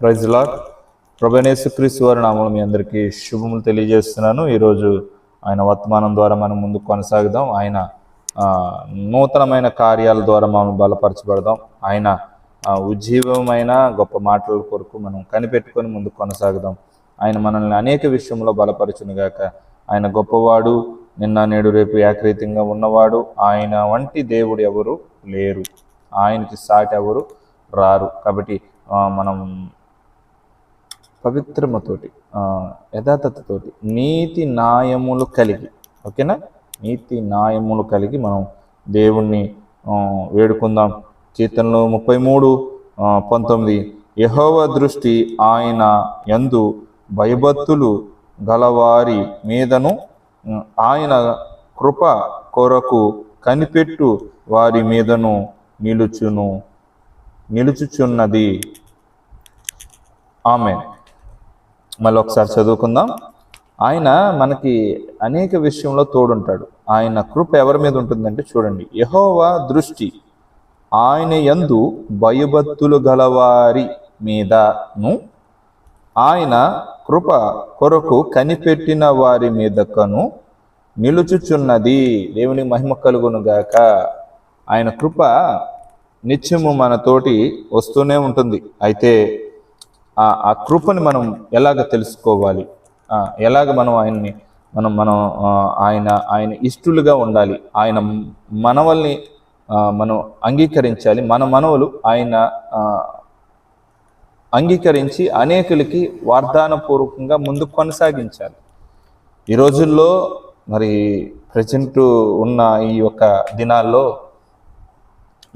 ప్రైజ్లా ప్రభనేసుక్రీస్తు వారి నామలు మీ అందరికీ శుభములు తెలియజేస్తున్నాను. ఈరోజు ఆయన వర్తమానం ద్వారా మనం ముందుకు కొనసాగుదాం. ఆయన నూతనమైన కార్యాల ద్వారా మనం బలపరచబడదాం. ఆయన ఉజ్జీవమైన గొప్ప మాటల కొరకు మనం కనిపెట్టుకొని ముందుకు కొనసాగుదాం. ఆయన మనల్ని అనేక విషయంలో బలపరచునుగాక ఆయన గొప్పవాడు నిన్న నేడు రేపు ఏకరీతంగా ఉన్నవాడు. ఆయన వంటి దేవుడు ఎవరు లేరు. ఆయనకి సాటి ఎవరు రారు. కాబట్టి మనం పవిత్రమతోటి యథాతథతోటి నీతి న్యాయములు కలిగి ఓకేనా? నీతి న్యాయములు కలిగి మనం దేవుణ్ణి వేడుకుందాం. కీర్తనలు ముప్పై మూడు పంతొమ్మిది. యహోవ దృష్టి ఆయన యందు భయభత్తులు గలవారి మీదను ఆయన కృప కొరకు కనిపెట్టు వారి మీదను నిలుచును నిలుచుచున్నది. ఆమె మళ్ళీ ఒకసారి చదువుకుందాం. ఆయన మనకి అనేక విషయంలో తోడుంటాడు. ఆయన కృప ఎవరి మీద ఉంటుందంటే చూడండి. యహోవా దృష్టి ఆయన యందు భయభక్తులు గలవారి మీదను ఆయన కృప కొరకు కనిపెట్టిన వారి మీదకను నిలుచుచున్నది. దేవుని మహిమ కలుగునుగాక ఆయన కృప నిత్యము మనతోటి వస్తూనే ఉంటుంది. అయితే ఆ ఆ కృపని మనం ఎలాగ తెలుసుకోవాలి? ఎలాగ మనం ఆయన్ని మనం మనం ఆయన ఆయన ఇష్టలుగా ఉండాలి? ఆయన మనవల్ని మనం అంగీకరించాలి. మన మనవలు ఆయన అంగీకరించి అనేకులకి వాగ్దానపూర్వకంగా ముందు కొనసాగించాలి. ఈ రోజుల్లో మరి ప్రజెంట్ ఉన్న ఈ యొక్క దినాల్లో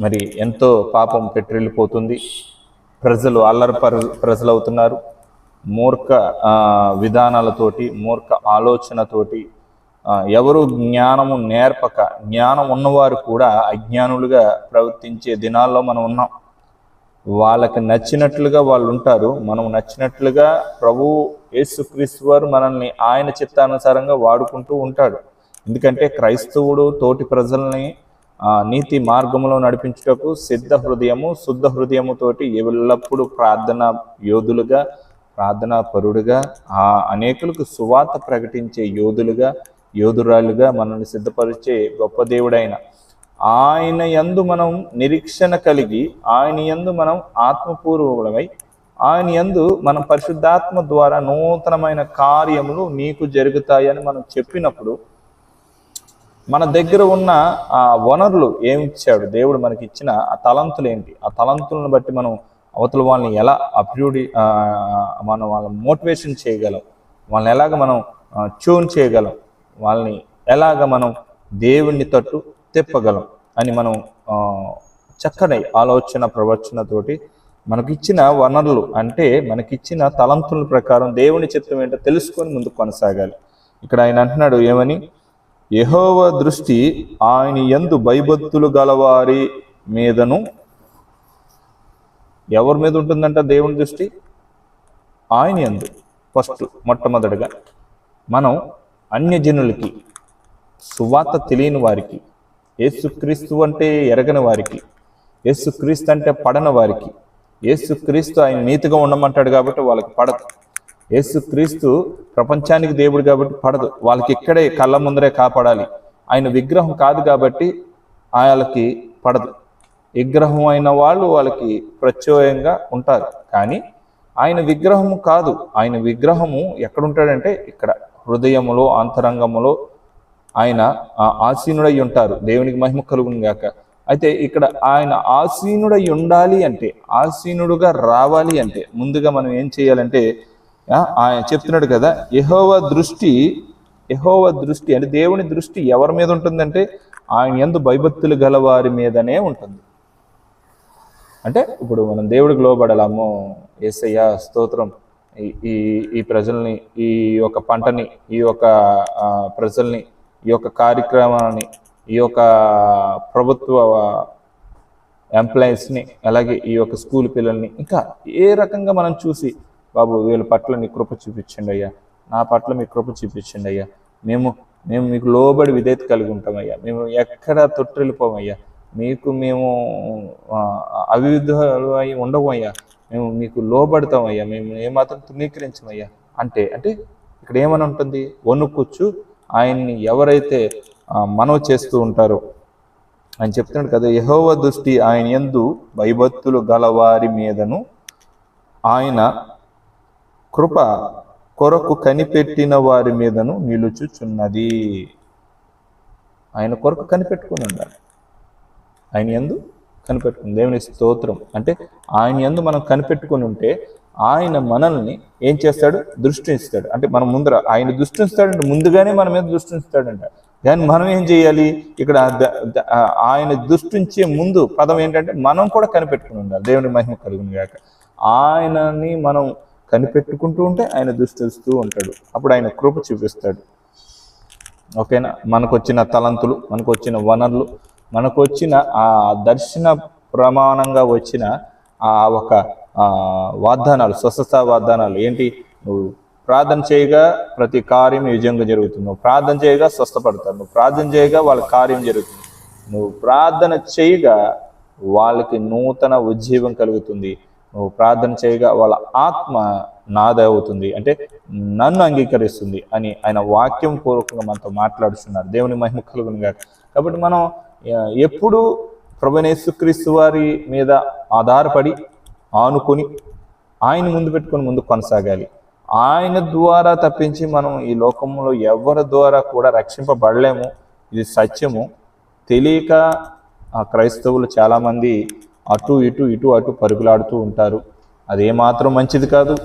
మరి ఎంతో పాపం పెట్రిల్లిపోతుంది ప్రజలు అల్లరి ప్రజలు అవుతున్నారు మూర్ఖ విధానాలతోటి మూర్ఖ ఆలోచనతోటి ఎవరు జ్ఞానము నేర్పక జ్ఞానం ఉన్నవారు కూడా అజ్ఞానులుగా ప్రవర్తించే దినాల్లో మనం ఉన్నాం. వాళ్ళకి నచ్చినట్లుగా వాళ్ళు ఉంటారు. మనం నచ్చినట్లుగా ప్రభు యేసుక్రీస్తు వారు మనల్ని ఆయన చిత్తానుసారంగా వాడుకుంటూ ఉంటాడు. ఎందుకంటే క్రైస్తవుడు తోటి ప్రజల్ని నీతి మార్గంలో నడిపించుటకు సిద్ధ హృదయము శుద్ధ హృదయముతోటి ఎల్లప్పుడూ ప్రార్థన యోధులుగా ప్రార్థనా పరుడుగా ఆ అనేకులకు సువార్త ప్రకటించే యోధులుగా యోధురాలుగా మనల్ని సిద్ధపరిచే గొప్ప దేవుడైన ఆయన యందు మనం నిరీక్షణ కలిగి ఆయన యందు మనం ఆత్మపూర్వములమై ఆయన యందు మనం పరిశుద్ధాత్మ ద్వారా నూతనమైన కార్యములు నీకు జరుగుతాయని మనం చెప్పినప్పుడు మన దగ్గర ఉన్న ఆ వనరులు ఏమిచ్చాడు? దేవుడు మనకి ఇచ్చిన ఆ తలంతులు ఏంటి ఆ తలంతులను బట్టి మనం అవతల వాళ్ళని ఎలా అప్యూడి మనం వాళ్ళని మోటివేషన్ చేయగలం? వాళ్ళని ఎలాగ మనం ట్యూన్ చేయగలం? వాళ్ళని ఎలాగ మనం దేవుణ్ణి తట్టు తిప్పగలం? అని మనం చక్కని ఆలోచన ప్రవచనతోటి మనకిచ్చిన వనరులు అంటే మనకిచ్చిన తలంతుల ప్రకారం దేవుని చిత్తం ఏంటో తెలుసుకొని ముందుకు కొనసాగాలి. ఇక్కడ ఆయన అంటున్నాడు ఏమని? యహోవ దృష్టి ఆయన యందు భయభక్తులు గలవారి మీదను. ఎవరి మీద ఉంటుందంట దేవుని దృష్టి? ఆయన యందు. ఫస్ట్ మొట్టమొదటిగా మనం అన్యజనులకి సువార్త తెలియని వారికి యేసుక్రీస్తు అంటే ఎరగని వారికి యేసుక్రీస్తు అంటే పడని వారికి యేసుక్రీస్తు ఆయన నీతిగా ఉండమంటాడు కాబట్టి వాళ్ళకి పడదు. యేసుక్రీస్తు ప్రపంచానికి దేవుడు కాబట్టి పడదు. వాళ్ళకి ఇక్కడే కళ్ళ ముందరే కాపాడాలి. ఆయన విగ్రహం కాదు కాబట్టి వాళ్ళకి పడదు. విగ్రహం అయిన వాళ్ళు వాళ్ళకి ప్రత్యయంగా ఉంటారు. కానీ ఆయన విగ్రహము కాదు. ఆయన విగ్రహము ఎక్కడుంటాడంటే ఇక్కడ. హృదయములో అంతరంగములో ఆయన ఆసీనుడై ఉంటారు. దేవునికి మహిమ కలుగును గాక. అయితే ఇక్కడ ఆయన ఆసీనుడై ఉండాలి అంటే ఆసీనుడుగా రావాలి అంటే ముందుగా మనం ఏం చేయాలంటే ఆయన చెప్తున్నాడు కదా యహోవ దృష్టి యహోవ దృష్టి అంటే దేవుని దృష్టి ఎవరి మీద ఉంటుందంటే ఆయన ఎందు భయభక్తులు గలవారి మీదనే ఉంటుంది. అంటే ఇప్పుడు మనం దేవుడికి లోబడాలి ఏసయ్య స్తోత్రం ఈ- ఈ ఈ ప్రజల్ని ఈ యొక్క పంటని ఈ యొక్క ప్రజల్ని ఈ యొక్క కార్యక్రమాన్ని ఈ యొక్క ప్రభుత్వ ఎంప్లాయీస్ని అలాగే ఈ యొక్క స్కూల్ పిల్లల్ని ఇంకా ఏ రకంగా మనం చూసి బాబు వీళ్ళ పట్ల నీ కృప చూపించండి అయ్యా. నా పట్ల మీ కృప చూపించండి అయ్యా. మేము మేము మీకు లోబడి విధేయత కలిగి ఉంటామయ్యా మేము ఎక్కడ తొట్టిల్లిపోమయ్యా మీకు మేము ఆ, అవిధులు అయి ఉండమయ్యా మేము మీకు లోబడతామయ్యా మేము ఏమాత్రం తృణీకరించమయ్యా అంటే అంటే ఇక్కడ ఏమని ఉంటుంది? వణుకుచ్చు. ఆయన్ని ఎవరైతే మనవ మనవి చేస్తూ ఉంటారో ఆయన చెప్తున్నాడు కదా యహోవ దృష్టి ఆయన ఎందు భయభక్తులు గలవారి మీదను ఆయన కృప కొరకు కనిపెట్టిన వారి మీదను నిలుచుచున్నది. ఆయన కొరకు కనిపెట్టుకుని ఉండాలి. ఆయన ఎందు కనిపెట్టుకుని దేవుని స్తోత్రం. అంటే ఆయన ఎందు మనం కనిపెట్టుకుని ఉంటే ఆయన మనల్ని ఏం చేస్తాడు? దృష్టిస్తాడు అంటే మనం ముందర ఆయన దృష్టిస్తాడంటే ముందుగానే మన మీద దృష్టిస్తాడంట కానీ మనం ఏం చేయాలి? ఇక్కడ ద- ఆయన దృష్టించే ముందు పదం ఏంటంటే మనం కూడా కనిపెట్టుకుని ఉండాలి. దేవుని మహిమ కలుగును గాక. ఆయనని మనం కనిపెట్టుకుంటూ ఉంటే ఆయన దృష్టి ఉంటాడు. అప్పుడు ఆయన కృప చూపిస్తాడు. ఓకేనా? మనకు వచ్చిన తలంతులు మనకు వచ్చిన వనరులు మనకు వచ్చిన ఆ దర్శన ప్రమాణంగా వచ్చిన ఆ ఒక వాగ్దానాలు స్వస్థత వాగ్దానాలు. ఏంటి? నువ్వు ప్రార్థన చేయగా ప్రతి కార్యం విజయంగా జరుగుతుంది. నువ్వు ప్రార్థన చేయగా స్వస్థపడతారు. నువ్వు ప్రార్థన చేయగా వాళ్ళ కార్యం జరుగుతుంది. నువ్వు ప్రార్థన చేయగా వాళ్ళకి నూతన ఉజ్జీవం కలుగుతుంది. నువ్వు ప్రార్థన చేయగా వాళ్ళ ఆత్మ నాద అవుతుంది. అంటే నన్ను అంగీకరిస్తుంది అని ఆయన వాక్యం పూర్వకంగా మనతో మాట్లాడుతున్నారు దేవుని మహిమ కలుగును గాక. కాబట్టి మనం ఎప్పుడు ప్రభునేసుక్రీస్తు వారి మీద ఆధారపడి ఆనుకొని ఆయన ముందు పెట్టుకొని ముందు కొనసాగాలి. ఆయన ద్వారా తప్పించి మనం ఈ లోకంలో ఎవరి ద్వారా కూడా రక్షింపబడలేము. ఇది సత్యము. తెలియక క్రైస్తవులు చాలామంది అటు ఇటు ఇటు అటు పరుగులాడుతూ ఉంటారు. అది ఏమాత్రం మంచిది కాదు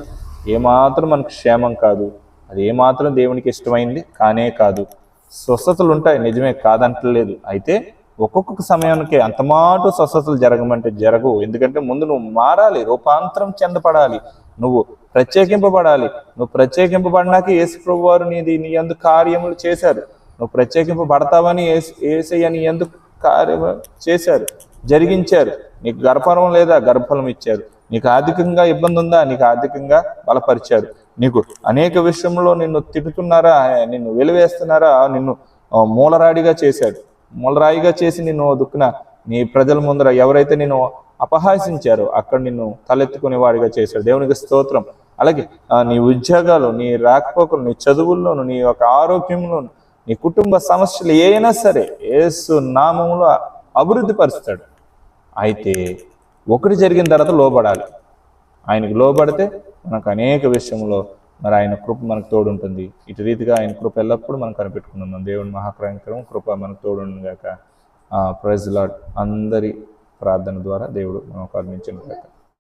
ఏమాత్రం మనకు క్షేమం కాదు అది ఏమాత్రం దేవునికి ఇష్టమైంది కానే కాదు. స్వస్థతలు ఉంటాయి నిజమే కాదంటలేదు. అయితే ఒక్కొక్క సమయానికి అంతమాటు స్వస్థతలు జరగమంటే జరగవు. ఎందుకంటే ముందు నువ్వు మారాలి రూపాంతరం చెందపడాలి నువ్వు ప్రత్యేకింపబడాలి. నువ్వు ప్రత్యేకింపబడినాక యేసు వారు నీది నీ ఎందు కార్యములు చేశారు. నువ్వు ప్రత్యేకింపబడతావని ఏస్- ఏసయ్య నీ ఎందుకు కార్యము చేశారు. జరిగించారు. నీకు గర్భఫలం లేదా గర్భఫలం ఇచ్చారు. నీకు ఆర్థికంగా ఇబ్బంది ఉందా? నీకు ఆర్థికంగా బలపరిచారు. నీకు అనేక విషయంలో నిన్ను తిడుతున్నారా? నిన్ను వెలివేస్తున్నారా? నిన్ను మూలరాడిగా చేశాడు. మూలరాయిగా చేసి నిన్ను దుక్కున నీ ప్రజల ముందర ఎవరైతే నిన్ను అపహాసించారో అక్కడ నిన్ను తలెత్తుకునే వాడిగా చేశాడు. దేవునికి స్తోత్రం. అలాగే నీ ఉద్యోగాలు నీ రాకపోకలు నీ చదువుల్లోను నీ యొక్క ఆరోగ్యంలోను నీ కుటుంబ సమస్యలు ఏమైనా సరే ఏసు నామంలో అభివృద్ధి పరుస్తాడు అయితే ఒకటి జరిగిన తర్వాత లోబడాలి. ఆయనకు లోబడితే మనకు అనేక విషయంలో మరి ఆయన కృప మనకు తోడుంటుంది. ఇటు రీతిగా ఆయన కృప ఎల్లప్పుడూ మనం కనిపెట్టుకున్నాం దేవుని మహాక్రయంకరం కృప మనకు తోడుండు గాక. అందరి ప్రార్థన ద్వారా దేవుడు మనం కరుణించిన